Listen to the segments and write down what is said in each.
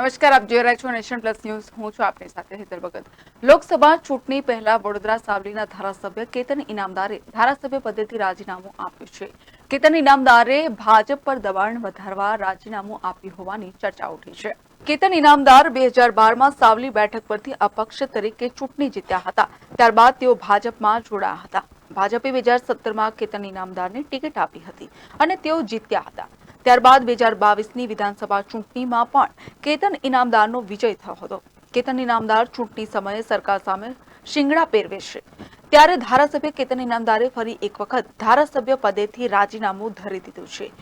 નમસ્કાર, આપ જોઈ રહ્યા છો નેશન પ્લસ ન્યૂઝ. હું છું આપની સાથે હેતર ભગત. લોકસભા ચૂંટણી પહેલા વડોદરા સાવલીના ધારાસભ્ય કેતન ઇનામદારે ધારાસભ્ય પદેથી રાજીનામું આપ્યું છે. કેતન ઇનામદારે ભાજપ પર દબાણ વધારવા રાજીનામું આપ્યું હોવાની ચર્ચા ઉઠી છે. કેતન ઇનામદાર બે હજાર બારમાં સાવલી બેઠક પરથી અપક્ષ તરીકે ચૂંટણી જીત્યા હતા. ત્યારબાદ તેઓ ભાજપમાં જોડાયા હતા. ભાજપે બે હજાર સત્તરમાં કેતન ઇનામદારને ટિકિટ આપી હતી અને તેઓ જીત્યા હતા. ત્યારબાદ બે હજાર બાવીસની વિધાનસભા ચૂંટણીમાં પણ કેતન ઇનામદારનો વિજય થયો હતો. કેતન ઇનામદાર ચૂંટણી સમયે સરકાર સામે શિંગડા પહેરવે છે. ત્યારે ધારાસભ્ય કેતન ઇનામદારે ફરી એક વખત ધારાસભ્ય પદેથી રાજીનામું ધરી દીધું છે.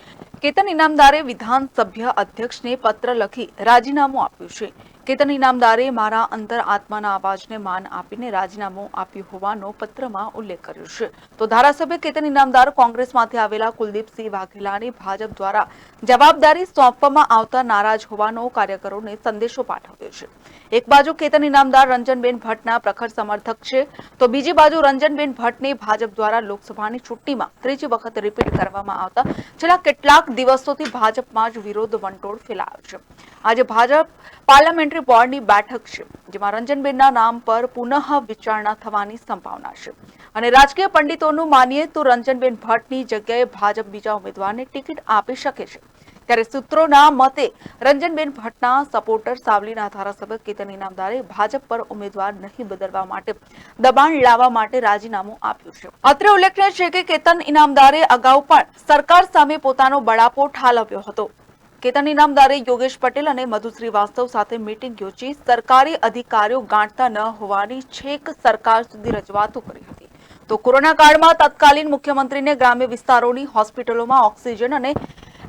કેતન ઇનામદારે વિધાનસભ્ય અધ્યક્ષને પત્ર લખી રાજીનામું આપ્યું છે. કેતન ઇનામદારે મારા અંતર આત્માના અવાજને માન આપીને રાજીનામું આપ્યું હોવાનો પત્રમાં ઉલ્લેખ કર્યો છે. તો ધારાસભ્ય કેતન ઇનામદાર કોંગ્રેસમાંથી આવેલા કુલદીપસિંહ વાઘેલાને ભાજપ દ્વારા જવાબદારી સોંપવામાં આવતા નારાજ હોવાનો કાર્યકરોને સંદેશો પાઠવ્યો છે. એક બાજુ કેતન ઇનામદાર રંજનબેન ભટ્ટના પ્રખર સમર્થક છે, તો બીજી બાજુ રંજનબેન ભટ્ટને ભાજપ દ્વારા લોકસભાની ચૂંટણીમાં ત્રીજી વખત રિપીટ કરવામાં આવતા છેલ્લા કેટલાક દિવસોથી ભાજપમાં જ વિરોધ વંટોળ ફેલાયો છે. આજે ભાજપ પાર્લામેન્ટરી બોર્ડની બેઠક છે, જેમાં રંજનબેનના નામ પર પુનઃ વિચારણા થવાની સંભાવના છે. અને રાજકીય પંડિતોનું માનીએ તો રંજનબેન ભટ્ટની જગ્યાએ ભાજપ બીજા ઉમેદવારને ટિકિટ આપી શકે છે. ત્યારે સૂત્રોના મતે, રંજનબેન ભટ્ટના સપોર્ટર સાવલીના ધારાસભ્ય કેતન ઇનામદારે ભાજપ પર ઉમેદવાર નહીં બદલવા માટે દબાણ લાવવા માટે રાજીનામું આપ્યું છે. અત્રે ઉલ્લેખનીય છે કે કેતન ઇનામદારે અગાઉ પણ સરકાર સામે પોતાનો બળાપો ઠાલવ્યો હતો. કેતન ઇનામદારે યોગેશ પટેલ અને મધુ શ્રીવાસ્તવ સાથે મીટિંગ યોજી સરકારી અધિકારીઓ ગાંઠતા ન હોવાની છેક સરકાર સુધી રજૂઆતો કરી હતી. તો કોરોના કાળમાં તત્કાલીન મુખ્યમંત્રીને ગ્રામ્ય વિસ્તારોની હોસ્પિટલોમાં ઓક્સિજન અને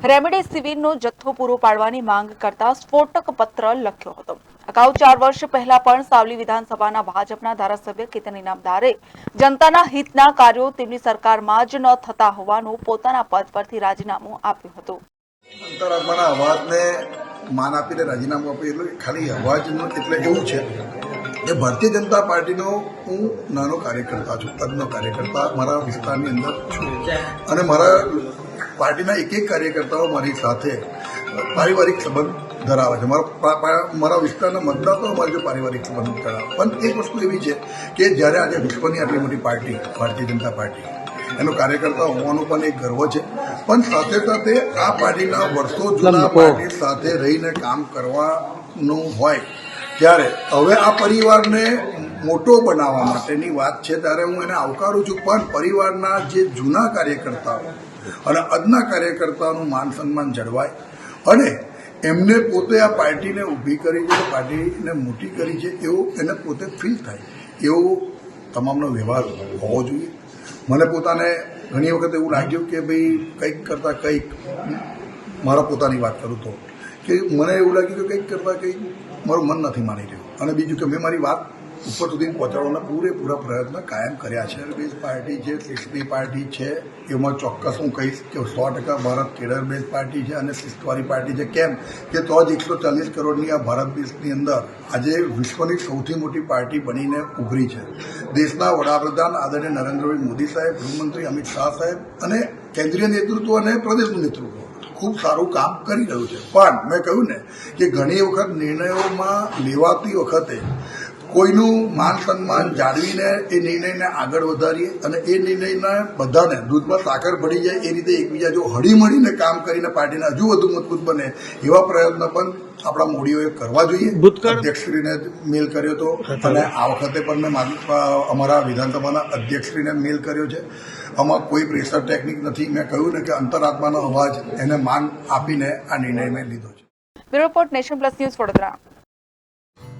રેમડેસિવીરનો જથ્થો પૂરો પાડવાની માંગ કરતા સ્ફોટક પત્ર લખ્યો હતો. અગાઉ ચાર વર્ષ પહેલા પણ સાવલી વિધાનસભાના ભાજપના ધારાસભ્ય કેતન ઇનામદારે જનતાના હિતના કાર્યો તેમની સરકારમાં જ ન થતા હોવાનું પોતાના પદ પરથી રાજીનામું આપ્યું હતું. અંતરાત્માના અવાજને માન આપીને રાજીનામું આપ્યું એટલે ખાલી અવાજનું એટલે એવું છે કે ભારતીય જનતા પાર્ટીનો હું નાનો કાર્યકર્તા છું તજ્ઞ કાર્યકર્તા મારા વિસ્તારની અંદર છું. અને મારા પાર્ટીના એક એક કાર્યકર્તાઓ મારી સાથે પારિવારિક સંબંધ ધરાવે છે. મારા મારા વિસ્તારના મતદાતાઓ મારી જો પારિવારિક સંબંધ ધરાવે પણ એક વસ્તુ એવી છે કે જ્યારે આજે વિશ્વની આટલી મોટી પાર્ટી, ભારતીય જનતા પાર્ટી એનો કાર્યકર્તા હોવાનો પણ એક ગર્વ છે. પણ સાથે સાથે આ પાર્ટીના વર્ષો જૂના પાર્ટી સાથે રહીને કામ કરવાનું હોય ત્યારે હવે આ પરિવારને મોટો બનાવવા માટેની વાત છે ત્યારે હું એને આવકારું છું. પણ પરિવારના જે જૂના કાર્યકર્તાઓ અને આજના કાર્યકર્તાઓનું માન સન્માન જળવાય અને એમને પોતે આ પાર્ટીને ઊભી કરી છે પાર્ટીને મોટી કરી છે એવું એને પોતે ફીલ થાય. એવો તમામનો વ્યવહાર હોવો જોઈએ. મને પોતાને ઘણી વખત એવું લાગ્યું કે ભાઈ કંઈક કરતાં કંઈક મારા પોતાની વાત કરું તો. કે મને એવું લાગ્યું કે કંઈક કરતાં કંઈક મારું મન નથી માની રહ્યું. અને બીજું કે મેં મારી વાત ઉપર સુધી પહોંચાડવાના પૂરેપૂરા પ્રયત્ન કાયમ કર્યા છે. બેઝ પાર્ટી જે શિસ્તની પાર્ટી છે, એમાં ચોક્કસ હું કહીશ કે સો ટકા ભારત કેડર બેઝ પાર્ટી છે અને શિસ્તવાળી પાર્ટી છે. કેમ કે તો જ એકસો ચાલીસ કરોડની આ ભારત દેશની અંદર આજે વિશ્વની સૌથી મોટી પાર્ટી બનીને ઉભરી છે. દેશના વડાપ્રધાન આદરણીય નરેન્દ્રભાઈ મોદી સાહેબ, ગૃહમંત્રી અમિત શાહ સાહેબ અને કેન્દ્રીય નેતૃત્વ અને પ્રદેશનું નેતૃત્વ ખૂબ સારું કામ કરી રહ્યું છે. પણ મેં કહ્યું ને કે ઘણી વખત નિર્ણયોમાં લેવાતી વખતે કોઈનું માન સન્માન જાળવીને એ નિર્ણયને આગળ વધારીએ અને એ નિર્ણયને બધાને દૂધમાં સાકર ભળી જાય એ રીતે એકબીજા જો હળીમળીને કામ કરીને પાર્ટીને હજુ વધુ મજબૂત બને એવા પ્રયત્નો પણ આપણા મોડીઓએ કરવા જોઈએ. અધ્યક્ષશ્રીને મેલ કર્યો હતો અને આ વખતે પણ મેં મારી- અમારા વિધાનસભાના અધ્યક્ષશ્રીને મેલ કર્યો છે. આમાં કોઈ પ્રેશર ટેકનિક નથી. મેં કહ્યું ને કે અંતરાત્માનો અવાજ એને માન આપીને આ નિર્ણય મેં લીધો છે. Bureau report nation plus news Vadodara.